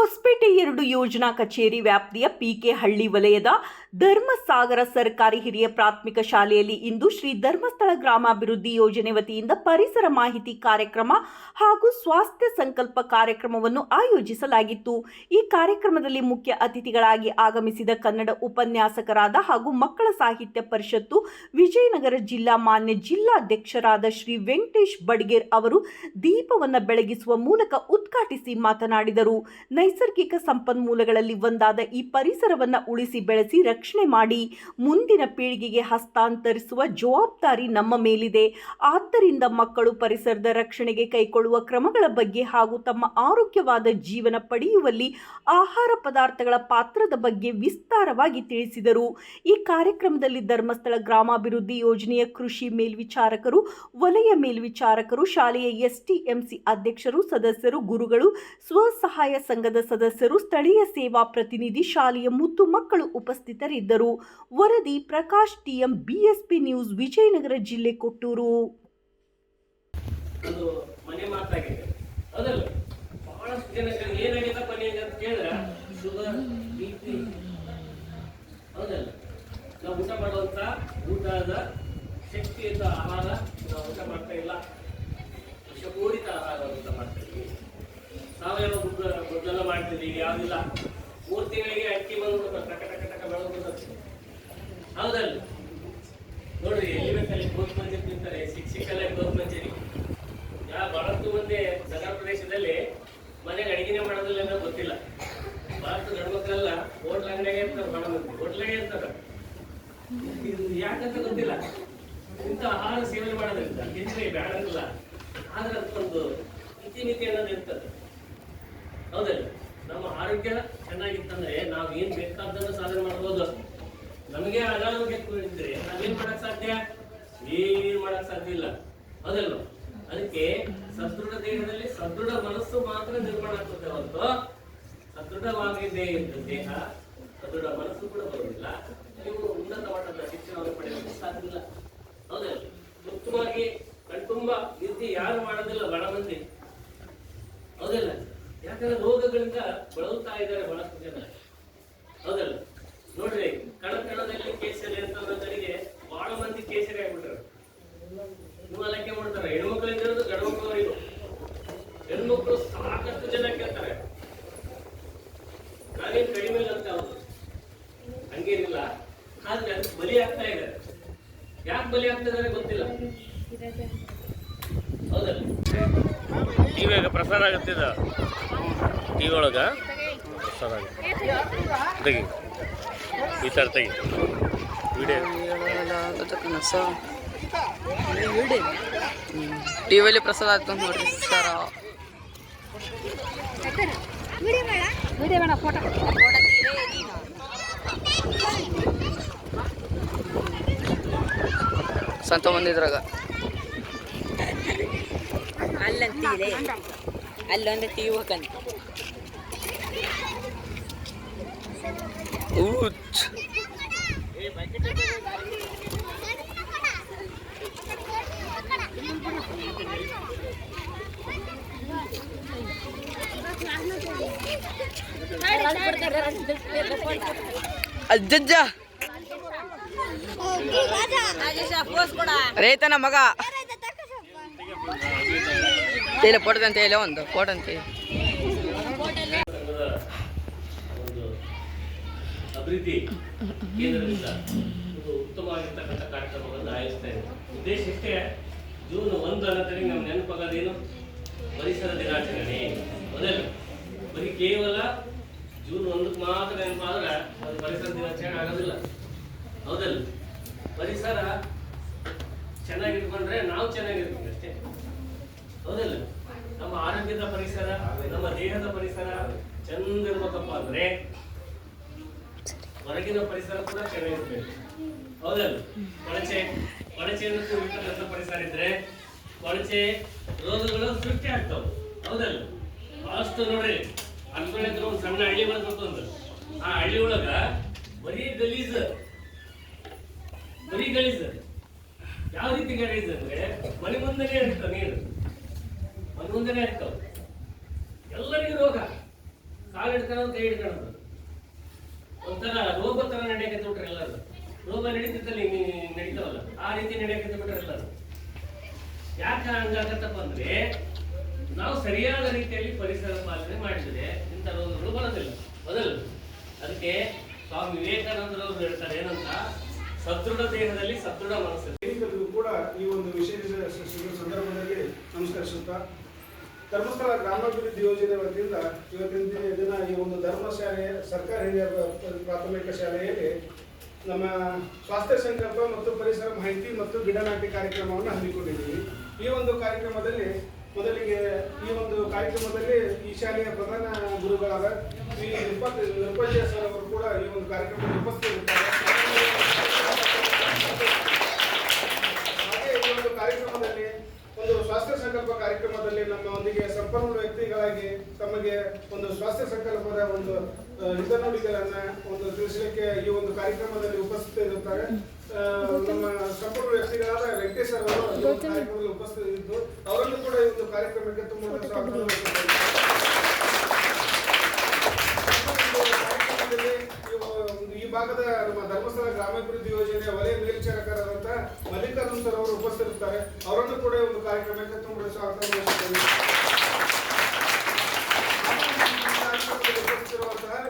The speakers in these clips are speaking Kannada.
ಹೊಸಪೇಟೆ ಎರಡು ಯೋಜನಾ ಕಚೇರಿ ವ್ಯಾಪ್ತಿಯ ಪಿಕೆ ಹಳ್ಳಿ ವಲಯದ ಧರ್ಮಸಾಗರ ಸರ್ಕಾರಿ ಹಿರಿಯ ಪ್ರಾಥಮಿಕ ಶಾಲೆಯಲ್ಲಿ ಇಂದು ಶ್ರೀ ಧರ್ಮಸ್ಥಳ ಗ್ರಾಮಾಭಿವೃದ್ಧಿ ಯೋಜನೆ ವತಿಯಿಂದ ಪರಿಸರ ಮಾಹಿತಿ ಕಾರ್ಯಕ್ರಮ ಹಾಗೂ ಸ್ವಾಸ್ಥ್ಯ ಸಂಕಲ್ಪ ಕಾರ್ಯಕ್ರಮವನ್ನು ಆಯೋಜಿಸಲಾಗಿತ್ತು. ಈ ಕಾರ್ಯಕ್ರಮದಲ್ಲಿ ಮುಖ್ಯ ಅತಿಥಿಗಳಾಗಿ ಆಗಮಿಸಿದ ಕನ್ನಡ ಉಪನ್ಯಾಸಕರಾದ ಹಾಗೂ ಮಕ್ಕಳ ಸಾಹಿತ್ಯ ಪರಿಷತ್ತು ವಿಜಯನಗರ ಜಿಲ್ಲಾ ಮಾನ್ಯ ಜಿಲ್ಲಾಧ್ಯಕ್ಷರಾದ ಶ್ರೀ ವೆಂಕಟೇಶ್ ಬಡ್ಗೇರ್ ಅವರು ದೀಪವನ್ನು ಬೆಳಗಿಸುವ ಮೂಲಕ ಉದ್ಘಾಟಿಸಿ ಮಾತನಾಡಿದರು. ನೈಸರ್ಗಿಕ ಸಂಪನ್ಮೂಲಗಳಲ್ಲಿ ಒಂದಾದ ಈ ಪರಿಸರವನ್ನು ಉಳಿಸಿ ಬೆಳೆಸಿ ರಕ್ಷಣೆ ಮಾಡಿ ಮುಂದಿನ ಪೀಳಿಗೆಗೆ ಹಸ್ತಾಂತರಿಸುವ ಜವಾಬ್ದಾರಿ ನಮ್ಮ ಮೇಲಿದೆ. ಆದ್ದರಿಂದ ಮಕ್ಕಳು ಪರಿಸರದ ರಕ್ಷಣೆಗೆ ಕೈಗೊಳ್ಳುವ ಕ್ರಮಗಳ ಬಗ್ಗೆ ಹಾಗೂ ತಮ್ಮ ಆರೋಗ್ಯವಾದ ಜೀವನ ಪಡೆಯುವಲ್ಲಿ ಆಹಾರ ಪದಾರ್ಥಗಳ ಪಾತ್ರದ ಬಗ್ಗೆ ವಿಸ್ತಾರವಾಗಿ ತಿಳಿಸಿದರು. ಈ ಕಾರ್ಯಕ್ರಮದಲ್ಲಿ ಧರ್ಮಸ್ಥಳ ಗ್ರಾಮಾಭಿವೃದ್ಧಿ ಯೋಜನೆಯ ಕೃಷಿ ಮೇಲ್ವಿಚಾರಕರು, ವಲಯ ಮೇಲ್ವಿಚಾರಕರು, ಶಾಲೆಯ ಎಸ್ಟಿಎಂಸಿ ಅಧ್ಯಕ್ಷರು, ಸದಸ್ಯರು, ಗುರುಗಳು, ಸ್ವಸಹಾಯ ಸಂಘದ ಸದಸ್ಯರು ಸ್ಥಳೀಯ ಸೇವಾ ಪ್ರತಿನಿಧಿ ಶಾಲೆಯ ಮುತ್ತು ಮಕ್ಕಳು ಉಪಸ್ಥಿತರಿದ್ದರು. ವರದಿ Prakash, TM BSP news, Vijayanagara ಜಿಲ್ಲೆ, ಕೊಟ್ಟೂರು. ನಾವು ಊಟ ಮಾಡುವಂತ ಊಟದ ಶಕ್ತಿಯುತ ಆಹಾರ ನಾವು ಊಟ ಮಾಡ್ತಾ ಇಲ್ಲ. ವಿಷಪೂರಿತ ಆಹಾರ ಊಟ ಮಾಡ್ತಾ ಇದ್ದೀವಿ. ಸಾವಯವ ಗೊಬ್ಬರ ಗೊಬ್ಬರ ಮಾಡ್ತಿದ್ದೀವಿ ಯಾವುದಿಲ್ಲ. ಮೂರು ತಿಂಗಳಿಗೆ ಅಕ್ಕಿ ಬಂದು ಟಕ ಟಕ ಟಕ ಬೆಳೆದು ಹೌದಲ್ಲ? ನೋಡ್ರಿ ಎಲ್ಲಿ ಬೇಕಲ್ಲಿ ಗೋಧಿ ಮಂಜರಿ ತಿಂತಾರೆ ಶಿಕ್ಷಕಲ್ಲೇ ಗೋಧಿ ಮಂಜರಿ ಯಾ ಬಹಳಷ್ಟು ಮಂದಿ ನಗರ ಪ್ರದೇಶದಲ್ಲಿ ಮನೆಗೆ ಅಡಿಗೆನೆ ಮಾಡೋದಿಲ್ಲ ಅಂತ ಗೊತ್ತಿಲ್ಲ. ಬಹಳಷ್ಟು ಗಂಡು ಮಕ್ಕಳೆಲ್ಲ ಹೋಟ್ಲ್ ಅಂಗಡಿಯಾಗೆ ಇರ್ತಾರೆ ಬಹಳ ಮಂದಿ. ಹೋಟ್ಲಾಗೆ ಇರ್ತಾರೆ. ಇದು ಯಾಕಂತ ಗೊತ್ತಿಲ್ಲ. ಇಂಥ ಆಹಾರ ಸೇವನೆ ಮಾಡೋದ್ರಿಂದ ತಿಂದ್ರೆ ಬೇಡ ಆದ್ರೆ ಅದಕ್ಕೊಂದು ಇತಿಮಿತಿ ಅನ್ನೋದು ಇರ್ತದೆ. ಆರೋಗ್ಯ ಚೆನ್ನಾಗಿತ್ತಂದ್ರೆ ನಾವು ಏನ್ ಬೇಕಾದ್ದನ್ನು ಸಾಧನೆ ಮಾಡಬಹುದು ನಮಗೆ ಅನಾರೋಗ್ಯ ಇದ್ರೆ ನಾವೇನ್ ಮಾಡಕ್ ಸಾಧ್ಯ? ಏನ್ ಮಾಡಕ್ ಸಾಧ್ಯ ಇಲ್ಲ. ಅದಲ್ಲ ಅದಕ್ಕೆ ಸದೃಢ ದೇಹದಲ್ಲಿ ಸದೃಢ ಮನಸ್ಸು ಮಾತ್ರ ನಿರ್ಮಾಣ ಆಗ್ತದೆ ಹೊರತು ಸದೃಢವಾಗಿದೆ ದೇಹ ಸದೃಢ ಮನಸ್ಸು ಕೂಡ ಬರುವುದಿಲ್ಲ. ನೀವು ಉನ್ನತ ಮಟ್ಟದ ಶಿಕ್ಷಣವನ್ನು ಪಡೆಯಲು ಸಾಧ್ಯ ಇಲ್ಲ. ಹೌದಲ್ಲ ಉತ್ತಮವಾಗಿ ಕಣ್ತುಂಬ ನಿದ್ದೆ ಯಾರು ಮಾಡೋದಿಲ್ಲ ಬಹಳ ಮಂದಿ. ಹೌದಲ್ಲ ಯಾಕಂದ್ರೆ ರೋಗಗಳಿಂದ ಬಳಲ್ತಾ ಇದ್ದಾರೆ ಬಹಳಷ್ಟು ಜನ. ಹೌದಲ್ಲ? ನೋಡ್ರಿ ಕಣ ಕಣದಲ್ಲಿ ಕೇಸರಿ ಅಂತ ಅನ್ನೋದರಿಗೆ ಬಹಳ ಮಂದಿ ಕೇಸರಿ ಆಗ್ಬಿಟ್ರು. ನೀವು ಅಲಕ್ಕೆ ಮಾಡ್ತಾರೆ. ಹೆಣ್ಮಕ್ಳಿಂದ ಗಂಡು ಮಕ್ಕಳವರೆಗೂ ಹೆಣ್ಮಕ್ಳು ಸಾಕಷ್ಟು ಜನ ಕೇಳ್ತಾರೆ. ನಾವೇನ್ ಕಡಿಮೆ ಇಲ್ಲ ಅಂತ ಅವರು ಹಂಗೇನಿಲ್ಲ. ಆದ್ರೆ ಅದಕ್ಕೆ ಬಲಿ ಆಗ್ತಾ ಇದ್ದಾರೆ ಯಾಕೆ ಬಲಿ ಆಗ್ತಾ ಇದಾರೆ ಗೊತ್ತಿಲ್ಲ. ಹೌದಲ್ಲ? ಟಿವಿಯಾಗ ಪ್ರಸಾರ ಆಗುತ್ತಿದ ಟಿವಿ ಒಳಗೆ ತೆಗಿ. ಈ ಥರ ತೆಗಿ. ವಿಡಿಯೋ. ಟಿವಿಯಲ್ಲಿ ಪ್ರಸಾದ ಆಯ್ತು ಅಂತ ನೋಡ್ರಿ ಸರ. ವಿಡಿಯೋ ಬೇಡ ಫೋಟೋ ಸಂತ ಬಂದಿದ್ರಾಗ. ಅಲ್ಲಂತೀರಿ. ಅಲ್ಲೊಂದು ಟಿವಿ ಹೋಗಂತ ಊಚ್ ಅಜ್ಜಜ್ಜ ರೈತನ ಮಗ. ತೇಲೆ ಹೇಳಿ ಒಂದು ಫೋಟೋ ಅಂತ ಹೇಳಿ ಸಂಘದ ಒಂದು ಅಭಿವೃದ್ಧಿ ಕೇಂದ್ರದಿಂದ ಒಂದು ಉತ್ತಮವಾಗಿರ್ತಕ್ಕಂಥ ಕಾರ್ಯಕ್ರಮವನ್ನು ಆಯೋಜಿಸ್ತಾ ಇದೆ ಉದ್ದೇಶ ಇಷ್ಟೇ, ಜೂನ್ ಒಂದು ಅನ್ನೋದ್ರಿಗೆ ನಮ್ಮ ನೆನಪಾಗೋದೇನು ಪರಿಸರ ದಿನಾಚರಣೆ. ಮೊದಲು ಬರೀ ಕೇವಲ ಜೂನ್ ಒಂದಕ್ಕೆ ಮಾತ್ರ ನೆನಪಾದ್ರೆ ಅದು ಪರಿಸರ ದಿನಾಚರಣೆ ಆಗೋದಿಲ್ಲ. ಹೌದಲ್ಲ? ಪರಿಸರ ಚೆನ್ನಾಗಿಟ್ಕೊಂಡ್ರೆ ನಾವು ಚೆನ್ನಾಗಿರ್ತೀವಿ ಅಷ್ಟೇ. ಹೌದಲ್ಲ? ನಮ್ಮ ಆರೋಗ್ಯದ ಪರಿಸರ, ನಮ್ಮ ದೇಹದ ಪರಿಸರ ಚಂದ ಇರ್ಬೇಕಪ್ಪ ಅಂದ್ರೆ ಹೊರಗಿನ ಪರಿಸರ ಕೂಡ ಚೆನ್ನಾಗಿರ್ಬೇಕು. ಹೌದಲ್ಲ? ಕೊಳಚೆ, ಕೊಳಚೆಯನ್ನು ಕೂಡಿರ್ತಕ್ಕಂಥ ಪರಿಸರ ಇದ್ರೆ ಕೊಳಚೆ ರೋಗಗಳು ಸೃಷ್ಟಿ ಆಗ್ತಾವ. ಹೌದಲ್ಲ? ಬಹಳಷ್ಟು ನೋಡ್ರಿ ಅನ್ಕೊಂಡಿದ್ರು ಒಂದು ಸಣ್ಣ ಹಳ್ಳಿ ಮಾಡ್ಬೇಕು ಅಂದ್ರೆ ಆ ಹಳ್ಳಿ ಒಳಗ ಬರೀ ಗಲೀಜ್. ಬರೀ ಗಲೀಜ್. ಯಾವ ರೀತಿ ಗಲೀಜ್ ಅಂದ್ರೆ ಮನೆ ಮುಂದೆನೇ ಇರ್ತಾವ ನೀರು. ಮನೆ ಮುಂದೆನೇ ಇರ್ತಾವ. ಎಲ್ಲರಿಗೂ ರೋಗ. ಕಾಲು ಹಿಡ್ಕೊಳ್ಳೋದು ಕೈ ಒಂಥರ ರೋಗ ತರ ನಡೆಯಕ್ಕೆ ಬಿಟ್ರೆ ಎಲ್ಲರೂ. ರೋಗ ನಡೀತಿದ್ದಲ್ಲಿ ನಡೀತಾವಲ್ಲ, ಆ ರೀತಿ ನಡೆಯಕ್ಕೆ ಬಿಟ್ರೆ ಎಲ್ಲರೂ. ಯಾಕೆ ಹಂಗಾಗತ್ತಪ್ಪ ಅಂದ್ರೆ, ನಾವು ಸರಿಯಾದ ರೀತಿಯಲ್ಲಿ ಪರಿಸರ ಪಾಲನೆ ಮಾಡಿದ್ರೆ ಇಂಥ ರೋಗಗಳು ಬರೋದಿಲ್ಲ. ಬದಲು ಅದಕ್ಕೆ ಸ್ವಾಮಿ ವಿವೇಕಾನಂದರವರು ಹೇಳ್ತಾರೆ ಏನಂತ, ಸದೃಢ ದೇಹದಲ್ಲಿ ಸದೃಢ ಮನಸ್ಸು ಕೂಡ ಈ ಒಂದು ವಿಶೇಷ ಸಂದರ್ಭದಲ್ಲಿ ನಮಸ್ಕರಿಸುತ್ತಾ, ಧರ್ಮಸ್ಥಳ ಗ್ರಾಮಾಭಿವೃದ್ಧಿ ಯೋಜನೆ ವತಿಯಿಂದ ಇವತ್ತಿನ ದಿನ ಒಂದು ಧರ್ಮಶಾಲೆ, ಸರ್ಕಾರಿ ಹಿರಿಯ ಪ್ರ- ಪ್ರಾಥಮಿಕ ಶಾಲೆಯಲ್ಲಿ ನಮ್ಮ ಸ್ವಾಸ್ಥ್ಯ ಸಂಕಲ್ಪ ಮತ್ತು ಪರಿಸರ ಮಾಹಿತಿ ಮತ್ತು ಗಿಡನಾಟಿ ಕಾರ್ಯಕ್ರಮವನ್ನು ಹಮ್ಮಿಕೊಂಡಿದ್ದೀವಿ. ಈ ಒಂದು ಕಾರ್ಯಕ್ರಮದಲ್ಲಿ ಮೊದಲಿಗೆ, ಈ ಒಂದು ಕಾರ್ಯಕ್ರಮದಲ್ಲಿ ಈ ಶಾಲೆಯ ಪ್ರಧಾನ ಗುರುಗಳಾದ ಶ್ರೀ ನಿರ್ಪತ್ ನಿರ್ಪಜ್ಯ ಸರ್ ಅವರು ಕೂಡ ಈ ಒಂದು ಕಾರ್ಯಕ್ರಮದಲ್ಲಿ ಉಪಸ್ಥಿತರಿದ್ದಾರೆ ಹಾಗೆ ಈ ಒಂದು ಕಾರ್ಯಕ್ರಮದಲ್ಲಿ ಒಂದು ಸ್ವಾಸ್ಥ್ಯ ಸಂಕಲ್ಪ ಕಾರ್ಯಕ್ರಮದಲ್ಲಿ ನಮ್ಮೊಂದಿಗೆ ಸಂಪನ್ಮೂಲ ವ್ಯಕ್ತಿಗಳಾಗಿ ತಮಗೆ ಒಂದು ಸ್ವಾಸ್ಥ್ಯ ಸಂಕಲ್ಪದ ಒಂದು ಹಿತನುಡಿಗಳನ್ನ ಒಂದು ತಿಳಿಸಲಿಕ್ಕೆ ಈ ಒಂದು ಕಾರ್ಯಕ್ರಮದಲ್ಲಿ ಉಪಸ್ಥಿತರಿರುತ್ತಾರೆ ನಮ್ಮ ಸಂಪನ್ಮೂಲ ವ್ಯಕ್ತಿಗಳಾದ ವೆಂಕಟೇಶ್ ಅವರು ಕಾರ್ಯಕ್ರಮದಲ್ಲಿ ಉಪಸ್ಥಿತರಿದ್ದು ಅವರನ್ನು ಕೂಡ ಈ ಒಂದು ಕಾರ್ಯಕ್ರಮಕ್ಕೆ ತುಂಬ ಸ್ವಾಗತ ಕಾರ್ಯಕ್ರಮದಲ್ಲಿ ಇವು- ಈ ಭಾಗದ ನಮ್ಮ ಧರ್ಮಸ್ಥಳ ಗ್ರಾಮಾಭಿವೃದ್ಧಿ ಯೋಜನೆಯ ವಲಯ ಮೇಲ್ವಿಚಾರಕರಾದಂಥ ಮಲ್ಲಿಕಾರ್ಜುನ್ ಸರ್ ಅವರು ಉಪಸ್ಥಿತಿರುತ್ತಾರೆ ಅವರನ್ನು ಕೂಡ ಒಂದು ಕಾರ್ಯಕ್ರಮಕ್ಕೆ ತುಂಬ ಸ್ವಾಗತ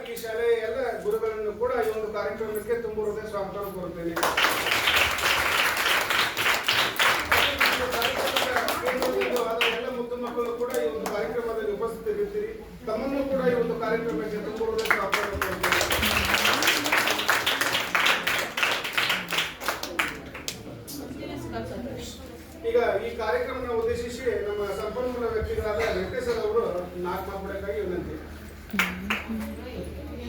ಈ ಶಾಲೆಯ ಎಲ್ಲ ಗುರುಗಳನ್ನು ಕೂಡ ಈ ಒಂದು ಕಾರ್ಯಕ್ರಮಕ್ಕೆ ತುಂಬ ಹೃದಯ ಸ್ವಾಗತ ಕೋರುತ್ತೇನೆ ಈ ಕಾರ್ಯಕ್ರಮವನ್ನು ಉದ್ದೇಶಿಸಿ ನಮ್ಮ ಸಂಪನ್ಮೂಲ ವ್ಯಕ್ತಿಗಳಾದ ವೆಂಕಟೇಶ್ವರ ಅವರು ನಾಲ್ಕು ವಿನಂತಿ.